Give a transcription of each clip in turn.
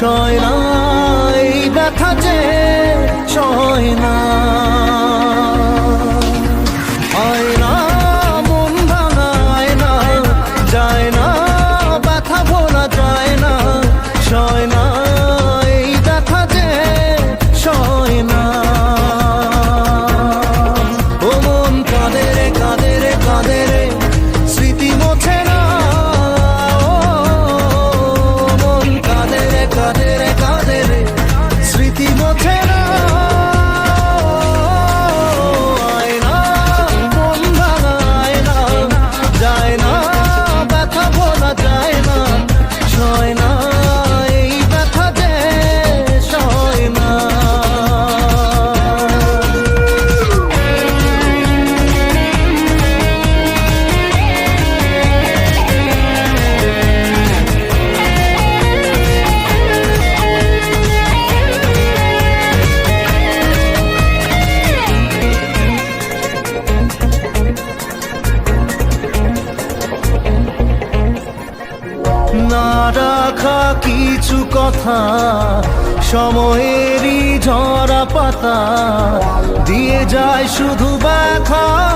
ছয় নাই ব্যথা যে ছয় না 殊途跋涉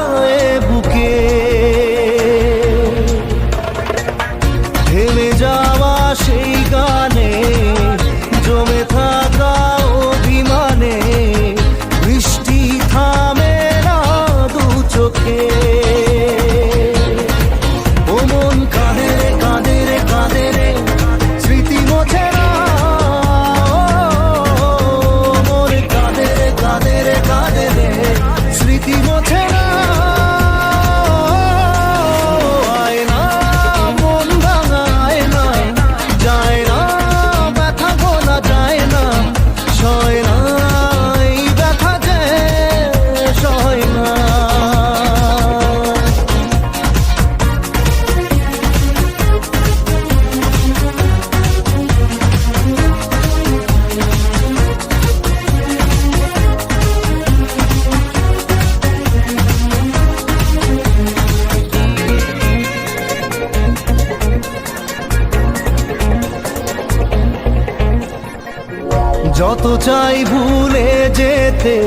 পেতে।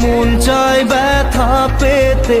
মন চায় ব্যথা পেতে।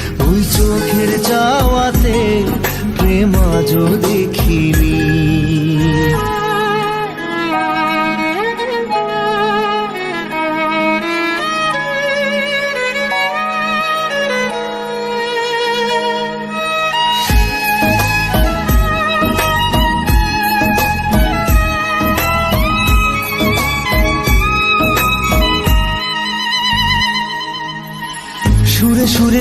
ওই চোখের যাওয়াতে প্রেমা যদি দেখিনি।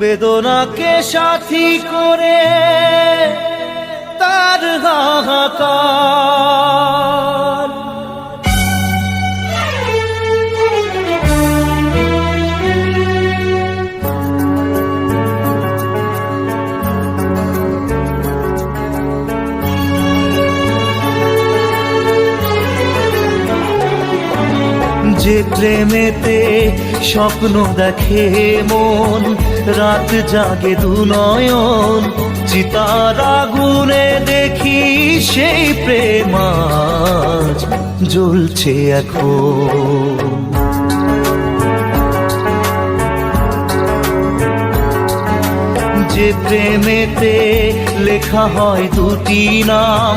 বেদনাকে সাথী করে তার হাহাকার। যে প্রেমেতে স্বপ্ন দেখে মন, রাত জাগে দু নয়ন। চিতার আগুনে দেখি সেই প্রেম জ্বলছে এখন। যে প্রেমেতে লেখা হয় দুটি নাম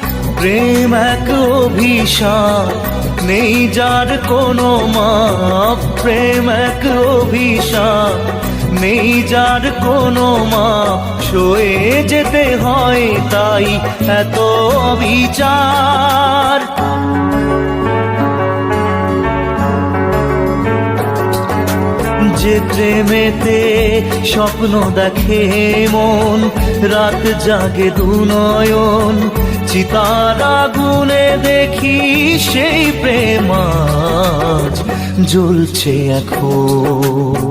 প্রেম এক অভিশাপ, নেই যার কোনো মাপ। প্রেম এক অভিশাপ, নেই যার কোনো মা সয়ে যেতে হয় তাই এত বিচার যে প্রেমেতে স্বপ্ন দেখে মন, রাত জাগে দুনয়ন চিতার আগুনে দেখি সেই প্রেমাজ জ্বলছে এখন।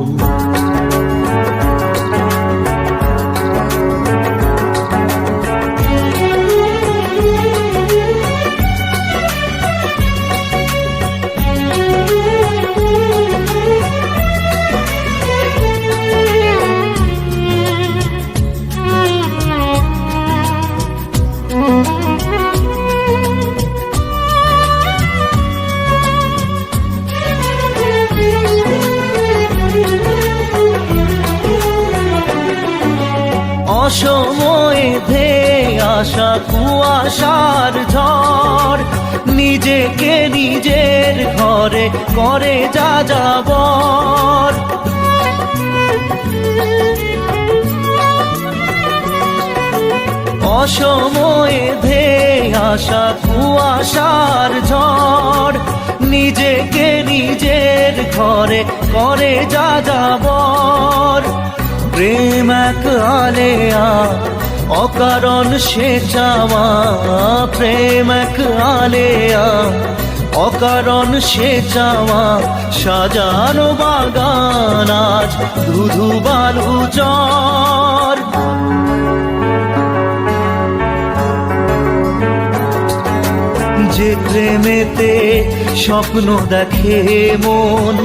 অসময়ে ধে আসা কুয়াশার ঝড়। নিজেকে নিজের ঘরে করে যা যাবর অসময়ে ধে আসা কুয়াশার ঝড়। নিজেকে নিজের ঘরে করে যা যাবর প্রেম এক আলেয়া অকারণ সে চাওয়া। প্রেম এক আলেয়া অকারণ সে চাওয়া। সাজানো বাগান আজ ধুধু বালু চর যে প্রেমেতে স্বপ্ন দেখে মন,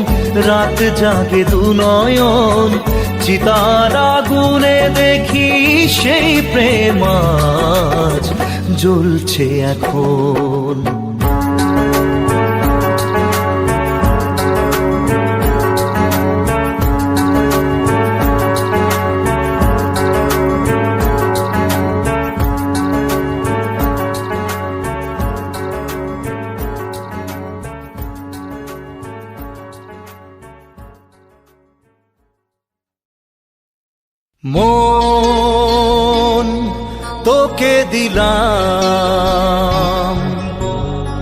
রাত জাগে দুনয়ন চিতার আগুনে দেখি সেই প্রেমাজ জ্বলছে এখন। মন তোকে দিলাম।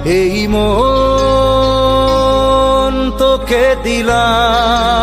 এই মন তোকে দিলাম।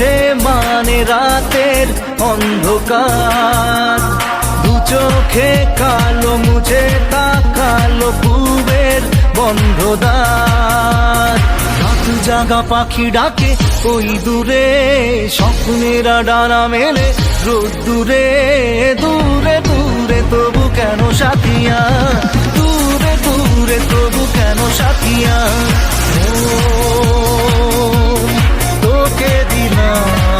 পেয়েছে মানে রাতের অন্ধকার। দু চোখে কালো মুছে তাকালো পূবের বন্ধদার। রাত জাগা পাখি ডাকে, ওই দূরে স্বপ্নেরা ডানা মেলে। রোদ দূরে দূরে দূরে, তবু কেন সাথিয়া? দূরে দূরে, তবু কেন সাথিয়া? তোকে দিলাম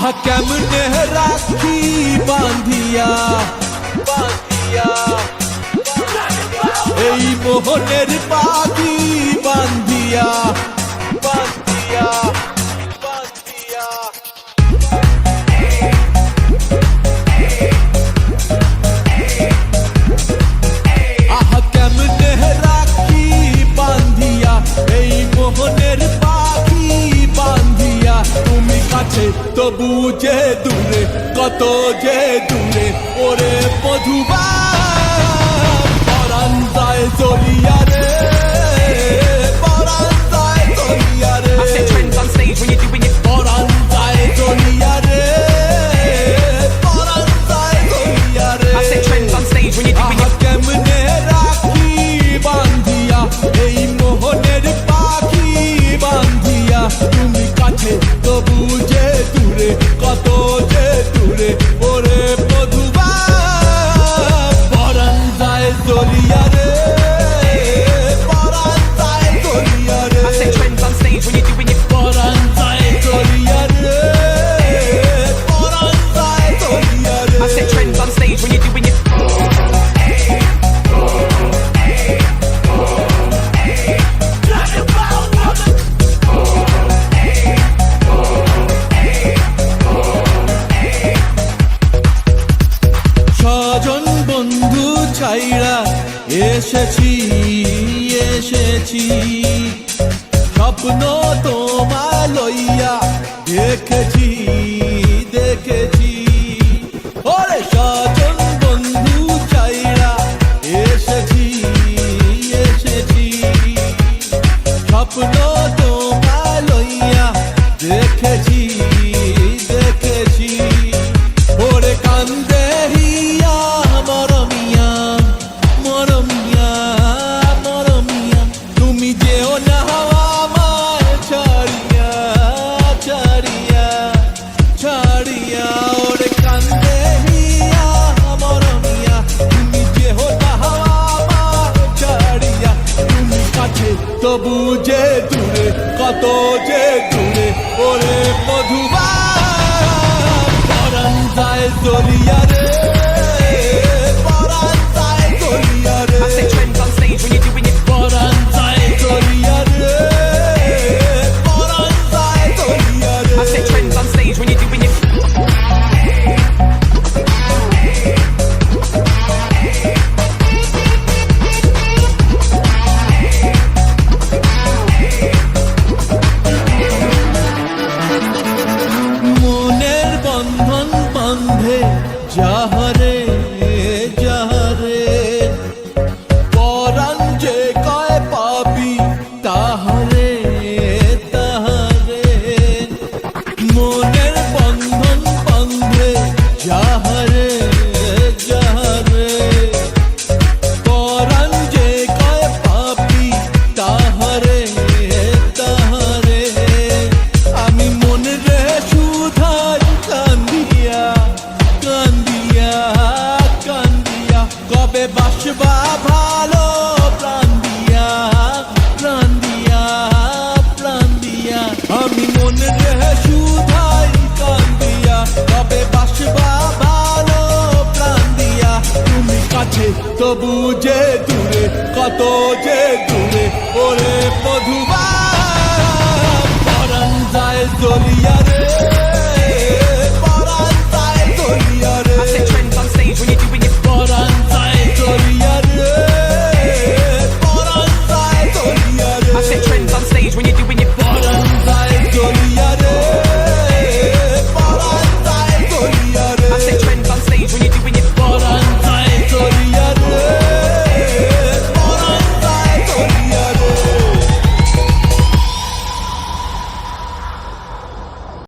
আহ কেমনে রাখি বাঁধিয়া বাঁধিয়া এই মোহনের বাঁধি বাঁধিয়া আছে তবু যে দূরে কত যে দূরে ওরে বধুবা পরান্তায় চলিয়া রে keď দূরে কত যে দূরে ওরে মধুবা যায় জলিয়ার আছে তবু যে দূরে কত যে দূরে ওরে মধুবা পরান যায় জলিয়া রে